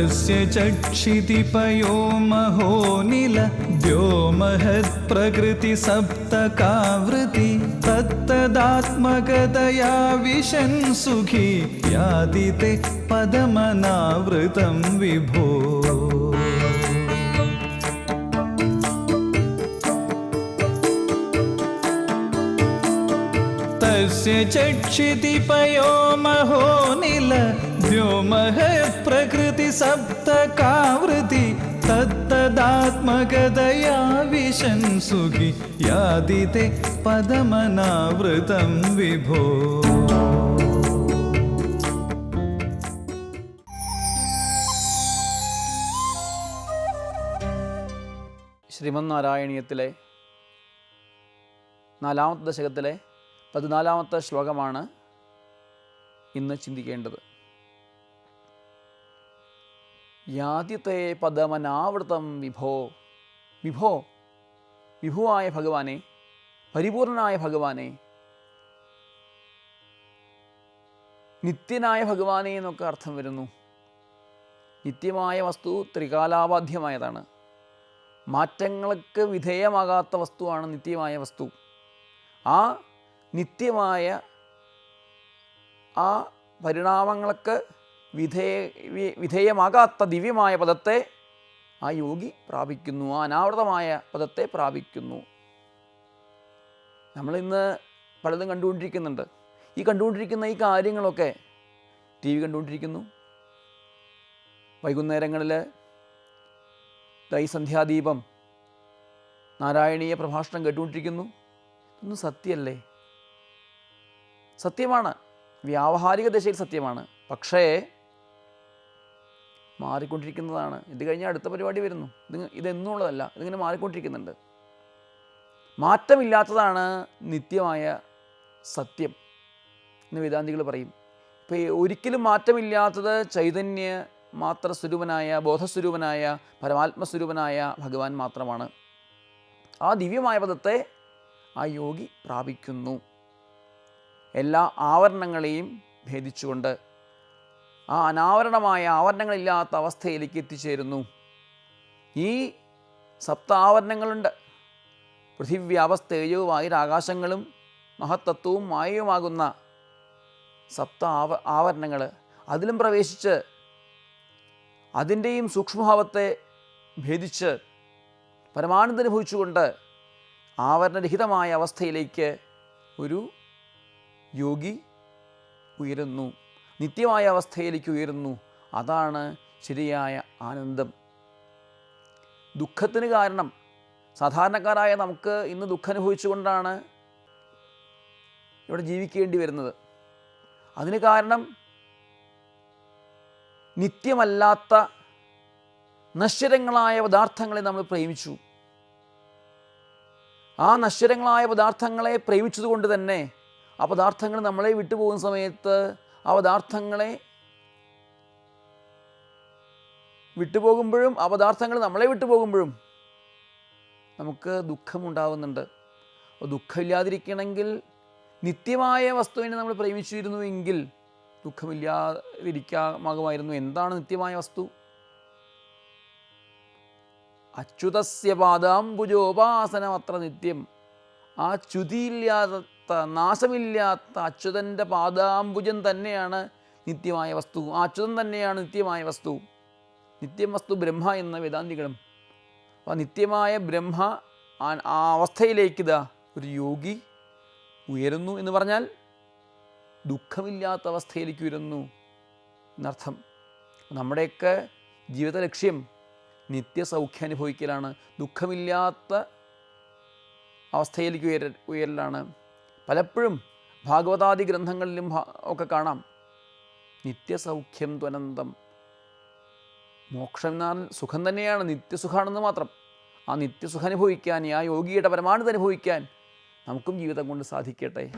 तस्य चक्षितिपयो महोनिल व्योमहत्प्रकृतिसप्तकावृति तत्तदात्मकतया विशन् सुखी याति ते पदमनावृतं विभो। तस्य चक्षितिपयो महोनिल व्योमः प्रकृतिसप्तकावृति तत्तदात्मकतया विशन् सुखि याति ते पदमनावृतं विभो ശ്രീമന്നാരായണീയത്തിലെ നാലാമത്തെ ദശകത്തിലെ പതിനാലാമത്തെ ശ്ലോകമാണ് ഇന്ന് ചിന്തിക്കേണ്ടത് യാദ്യത്തെ പദമനാവൃതം വിഭോ. വിഭോ. വിഭുവായ ഭഗവാനെ പരിപൂർണനായ ഭഗവാനെ. നിത്യനായ ഭഗവാനെ എന്നൊക്കെ അർത്ഥം വരുന്നു. നിത്യമായ വസ്തു ത്രികാലാബാധ്യമായതാണ് മാറ്റങ്ങൾക്ക് വിധേയമാകാത്ത വസ്തുവാണ് നിത്യമായ വസ്തു. ആ നിത്യമായ ആ പരിണാമങ്ങൾക്ക് വിധേയ വിധേയമാകാത്ത ദിവ്യമായ പദത്തെ ആ യോഗി പ്രാപിക്കുന്നു ആ അനാവൃതമായ പദത്തെ പ്രാപിക്കുന്നു. നമ്മളിന്ന് പലതും കണ്ടുകൊണ്ടിരിക്കുന്നുണ്ട്. ഈ കണ്ടുകൊണ്ടിരിക്കുന്ന ഈ കാര്യങ്ങളൊക്കെ ടി വി കണ്ടുകൊണ്ടിരിക്കുന്നു. വൈകുന്നേരങ്ങളിൽ ഈ സന്ധ്യാദീപം നാരായണീയ പ്രഭാഷണം കേട്ടുകൊണ്ടിരിക്കുന്നു. ഇതൊന്നും സത്യമല്ലേ? സത്യമാണ്. വ്യാവഹാരിക ദശയിൽ സത്യമാണ്. പക്ഷേ മാറിക്കൊണ്ടിരിക്കുന്നതാണ്. ഇത് കഴിഞ്ഞാൽ അടുത്ത പരിപാടി വരുന്നു. ഇത് ഇതെന്നുള്ളതല്ല ഇതിങ്ങനെ മാറിക്കൊണ്ടിരിക്കുന്നുണ്ട്. മാറ്റമില്ലാത്തതാണ് നിത്യമായ സത്യം എന്ന് വേദാന്തികൾ പറയും. ഇപ്പോൾ ഒരിക്കലും മാറ്റമില്ലാത്തത് ചൈതന്യ മാത്ര സ്വരൂപനായ ബോധസ്വരൂപനായ പരമാത്മസ്വരൂപനായ ഭഗവാൻ മാത്രമാണ്. ആ ദിവ്യമായ പദത്തെ ആ യോഗി പ്രാപിക്കുന്നു. എല്ലാ ആവരണങ്ങളെയും ഭേദിച്ചുകൊണ്ട് ആ അനാവരണമായ ആവരണങ്ങളില്ലാത്ത അവസ്ഥയിലേക്ക് എത്തിച്ചേരുന്നു. ഈ സപ്താവരണങ്ങളുണ്ട്. പൃഥിവ്യാപസ്തേജവും ആയിരാകാശങ്ങളും മഹത്തത്വവും മായയുമാകുന്ന സപ്ത ആവ ആവരണങ്ങൾ അതിലും പ്രവേശിച്ച് അതിന്റെയും സൂക്ഷ്മഭാവത്തെ ഭേദിച്ച് പരമാനന്ദ അനുഭവിച്ചുകൊണ്ട് ആവരണരഹിതമായ അവസ്ഥയിലേക്ക് ഒരു യോഗി ഉയരുന്നു. നിത്യമായ അവസ്ഥയിലേക്ക് ഉയരുന്നു. അതാണ് ശരിയായ ആനന്ദം. ദുഃഖത്തിന് കാരണം. സാധാരണക്കാരായ നമുക്ക് ഇന്ന് ദുഃഖം അനുഭവിച്ചുകൊണ്ടാണ് ഇവിടെ ജീവിക്കേണ്ടി വരുന്നത്. അതിന് കാരണം നിത്യമല്ലാത്ത നശ്വരങ്ങളായ പദാർത്ഥങ്ങളെ നമ്മൾ പ്രേമിച്ചു. ആ നശ്വരങ്ങളായ പദാർത്ഥങ്ങളെ പ്രേമിച്ചതുകൊണ്ട് തന്നെ ആ പദാർത്ഥങ്ങൾ നമ്മളെ വിട്ടുപോകുന്ന സമയത്ത് ആ പദാർത്ഥങ്ങളെ വിട്ടുപോകുമ്പോഴും ആ പദാർത്ഥങ്ങൾ നമ്മളെ വിട്ടുപോകുമ്പോഴും നമുക്ക് ദുഃഖമുണ്ടാവുന്നുണ്ട്. അപ്പോൾ ദുഃഖമില്ലാതിരിക്കണമെങ്കിൽ നിത്യമായ വസ്തുവിനെ നമ്മൾ പ്രേമിച്ചിരുന്നുവെങ്കിൽ ദുഃഖമില്ലാതിരിക്കാമാകുമായിരുന്നു. എന്താണ് നിത്യമായ വസ്തു? അച്യുതസ്യ പാദാംബുജോപാസനം അത്ര നിത്യം. ആ ച്യുതിയില്ലാത്ത നാശമില്ലാത്ത അച്യുതന്റെ പാദാംബുജം തന്നെയാണ് നിത്യമായ വസ്തു. ആ അച്യുതൻ തന്നെയാണ് നിത്യമായ വസ്തു. നിത്യം വസ്തു ബ്രഹ്മ എന്ന വേദാന്തികളും. അപ്പോൾ നിത്യമായ ബ്രഹ്മ ആ അവസ്ഥയിലേക്ക് ഇതാ ഒരു യോഗി ഉയരുന്നു എന്ന് പറഞ്ഞാൽ ദുഃഖമില്ലാത്ത അവസ്ഥയിലേക്ക് ഉയരുന്നു എന്നർത്ഥം. നമ്മുടെയൊക്കെ ജീവിത ലക്ഷ്യം നിത്യസൗഖ്യം അനുഭവിക്കലാണ്. ദുഃഖമില്ലാത്ത അവസ്ഥയിലേക്ക് ഉയര ഉയരലാണ്. പലപ്പോഴും ഭാഗവതാദി ഗ്രന്ഥങ്ങളിലും ഒക്കെ കാണാം. നിത്യസൗഖ്യം ത്വനന്തം. മോക്ഷം സുഖം തന്നെയാണ് നിത്യസുഖമാണെന്ന് മാത്രം. ആ നിത്യസുഖം അനുഭവിക്കാൻ ആ യോഗിയുടെ പരമാണിത് അനുഭവിക്കാൻ നമുക്കും ജീവിതം കൊണ്ട് സാധിക്കട്ടെ.